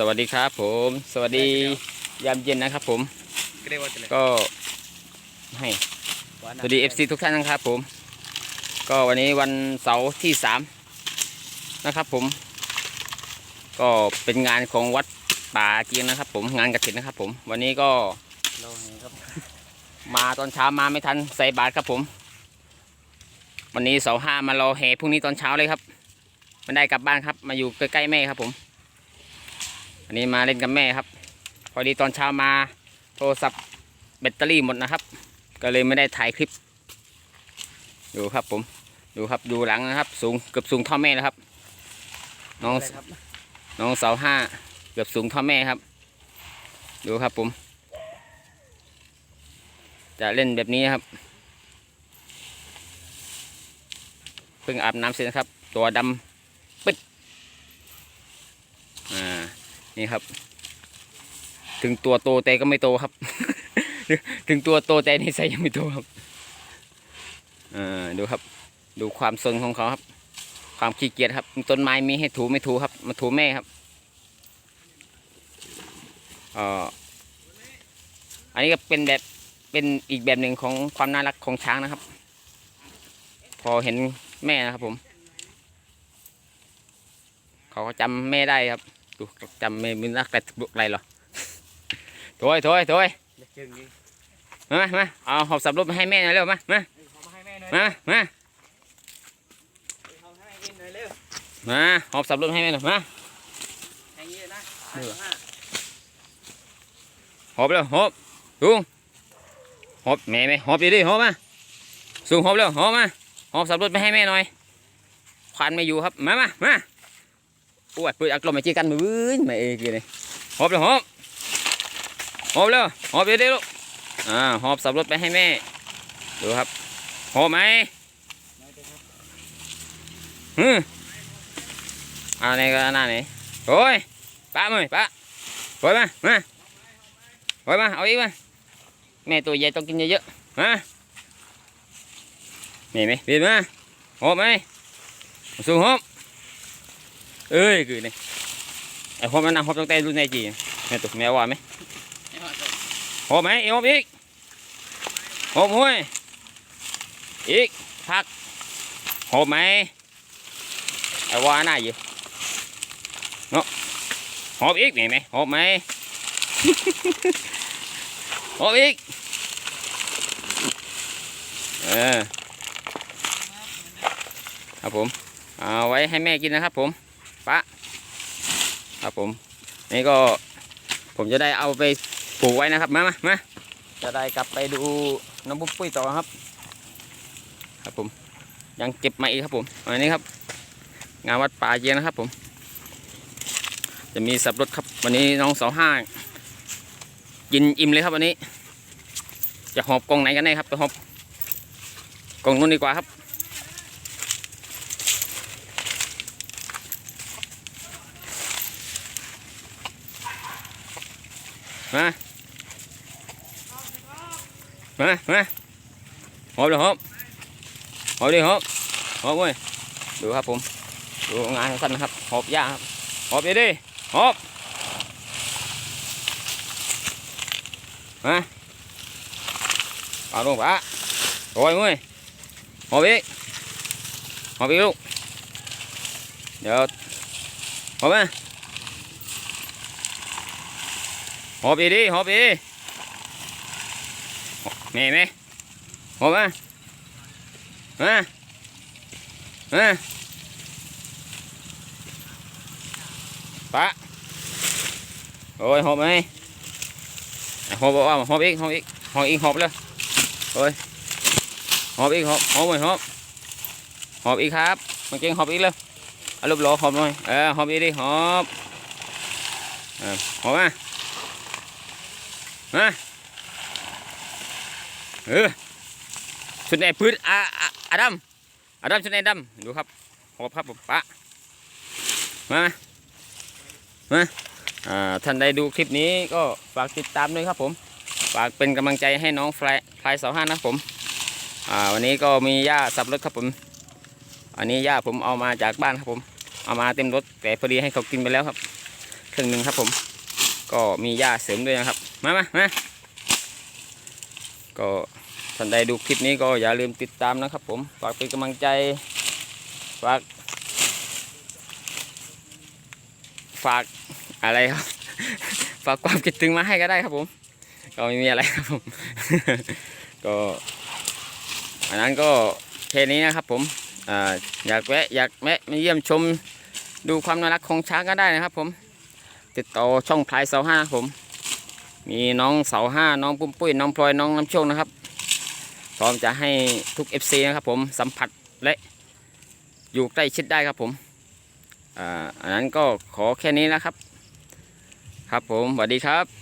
สวัสดีครับผม สวัสดียามเย็นนะครับ ผมก็ให้สวัสดีเอฟซีทุกท่านนะครับ ผม ก็วันนี้วันเสาร์ที่สามนะครับ ผม ก็เป็นงานของวัดป่าเกียงนะครับ ผมงานกระถินนะครับ ผม วันนี้ก็มาตอนเช้ามาไม่ทันใส่บาตรครับผม วันนี้เสาร์ห้ามารอแห่พรุ่งนี้ตอนเช้าเลยครับไม่ได้กลับบ้านครับ มาอยู่ใกล้ๆแม่ครับผม อันนี้มาเล่นกับแม่ครับ พอดีตอนเช้ามาโทรศัพท์แบตเตอรี่หมดนะครับ ก็เลยไม่ได้ถ่ายคลิป ดูครับผม ดูครับดูหลังนะครับ สูงเกือบสูงท่าแม่แล้วครับ น้องน้องเสาห้าเกือบสูงท่าแม่ครับ ดูครับผม จะเล่นแบบนี้นครับเพิ่งอาบน้ำเสร็จนะครับ ตัวดำปึ๊ดอ่า นี่ครับ ถึงตัวโตแต่ก็ไม่โตครับ ถึงตัวโตแต่นิสัยยังไม่โตครับอ่าดูครับ ดูความสนของเขาครับ ความขี้เกียจครับ ต้นไม้มีให้ถูไม่ถูครับ มาถูแม่ครับออันนี้ก็เป็นแบบเป็นอีกแบบหนึ่งของความน่ารักของช้างนะครับ พอเห็นแม่นะครับผม เขาก็จำแม่ได้ครับ ดูจำไม่มึนรักแต่บุกไรหรอถอยถอยถอยมามาเอาหอบสับรถมาให้แม่หน่อยเร็วมามามามามาหอบสับรถให้แม่หน่อยมาหอบเร็วหอบสูงหอบแม่ไหมหอบดีดิหอบมาสูงหอบเร็วหอบมาหอบสับรถไปให้แม่หน่อยควันไม่อยู่ครับมามามา อวดปืนอักลมมาจีกันมือไม่เอกี่เลยหอบเร็วหอบหอบเร็วหอบดีดิลูกอ่าหอบสับรถไปให้แม่ดูครับหอบไหมอืมเอันนี้ก็นนั่นนี่โอ้ยป้ามือป้าโอ้ยมามาโอ้ยมาเอาอีกมาแม่ตัวใหญ่ต้องกินเยอะๆมานี่ไหมบีบมาหอบไหมสูงหอบ เอ้ยคือนี่ไอ้หอบมันนั่งหอบตั้งแต่รุ่นไหนจีแม่ตัวแม่ว่าไหมหอบไหมอีกหอบอีกหอบห้วยอีกพักหอบไหมไอ้ว่าหน้าอยู่เนาะหอบอีกนี่ไหมหอบไหมโอ้อีกเออครับผมเอาไว้ให้แม่กินนะครับผม ครับผม นี่ก็ผมจะได้เอาไปปลูกไว้นะครับ มามามาจะได้กลับไปดูน้องปุ้มปุ้ยต่อครับ ครับผม ยังเก็บมาอีกครับผมอันนี้ครับ งานวัดป่าเย็นนะครับผม จะมีสับรถครับ วันนี้น้องสาวห้ากินอิ่มเลยครับวันนี้ จะหอบกล่องไหนกันแน่ครับจะหอบกล่องนู้นดีกว่าครับ มามามาหอบเลยหอบหอบดิหอบหอบเว้ยดูครับผม ดูงานสั้นนะครับ หอบยากครับ หอบดิดิหอบมาเอาลงปะโอ้ยมึงหอบอีกหอบอีกลูกเดี๋ยวหอบไหมา หอบอีดิหอบอีแม่แม่หอบมามามาปะโอ้ยหอบไหมหอบว่าหอบอีกหอบอีกหอบอีกหอบเลยโอ้ยหอบอีกหอบหอบหน่อยหอบหอบอีกครับมันเก่งหอบอีกเลยเอาลูกหลอหอบหน่อยเออหอบอีกดิหอบเออหอบม มาเออชุดไหนพืชอาอาอาดัมอาดัมชุดไหนดำดูครับหอบครับผมปะมามาอ่าท่านใดดูคลิปนี้ก็ฝากติดตามด้วยครับผม ฝากเป็นกำลังใจให้น้องฟลายฟลายสองห้านะครับผมอ่าวันนี้ก็มีหญ้าสับรถครับผม อันนี้หญ้าผมเอามาจากบ้านครับผม เอามาเต็มรถแต่พอดีให้เขากินไปแล้วครับรึ่งหนึ่งครับผม ก็มีหญ้าเสริมด้วยนะครับ มามามาก็ท่านใดดูคลิปนี้ก็อย่าลืมติดตามนะครับผม ฝากเป็นกำลังใจ ฝาก ฝากอะไรครับ ฝากความคิดถึงมาให้ก็ได้ครับผม ก็ไม่มีอะไรครับผม ก็อันนั้นก็แค่นี้นะครับผมอยากแวะอยากแวะมาเยี่ยมชมดูความน่ารักของช้างก็ได้นะครับผม ติดต่อช่องพลายเสาห้าผม มีน้องเสาห้าน้องปุ้มปุ้ยน้องพลอยน้องน้ำโชคนะครับ พร้อมจะให้ทุก FC นะครับผมสัมผัสและอยู่ใกล้ชิดได้ครับผมอ่าอันนั้นก็ขอแค่นี้นะครับ ครับผมสวัสดีครับ